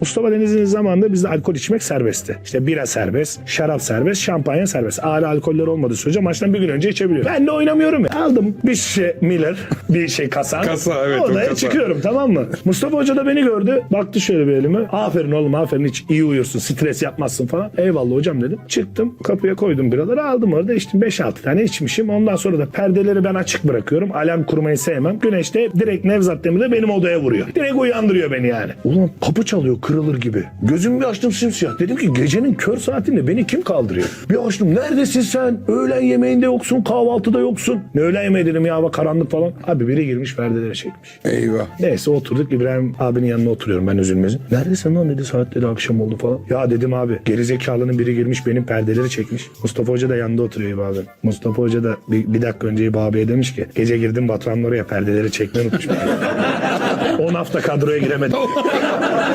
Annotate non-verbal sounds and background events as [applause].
Mustafa Denizli'nin zamanında bizde alkol içmek serbestti. İşte bira serbest, şarap serbest, şampanya serbest. Ağır alkoller olmadığı sürece maçtan bir gün önce içebiliyor. Ben de oynamıyorum ya. Aldım bir şişe Miller, bir şey kasa. Kasa, evet, Odaya kasa. çıkıyorum tamam mı? Mustafa Hoca da beni gördü. Baktı şöyle bir elime. Aferin oğlum aferin hiç iyi uyursun, stres yapmazsın falan. Eyvallah hocam dedim. Çıktım kapıya koydum biraları aldım orada içtim 5-6 tane içmişim. Ondan sonra da perdeleri ben açık bırakıyorum. Alarm kurmayı sevmem. Güneşte direkt Nevzat Demir'de benim odaya vuruyor. Direkt uyandırıyor beni yani. Ulan kapı çalıyor kırılır gibi. Gözümü bir açtım simsiyah. Dedim ki gecenin kör saatinde beni kim kaldırıyor? Bir açtım neredesin sen? Öğlen yemeğinde yoksun kahvaltıda yoksun. Ne öğlen yemeği dedim ya hava karanlık falan. Abi biri girmiş perdeleri çekmiş. Eyvah. Neyse oturduk İbrahim abinin yanına oturuyorum ben üzülmezim. Neredesin lan dedi saat dedi akşam oldu falan. Ya dedim abi gerizekalının biri girmiş benim perdeleri çekmiş. Mustafa Hoca da yanında oturuyor İbo abi. Mustafa Hoca da bir, bir dakika önce İbo abiye demiş ki gece girdim Batuhan'ın oraya perdeleri çekmeyi unutmuş. [laughs] 10 hafta kadroya giremedim. [laughs]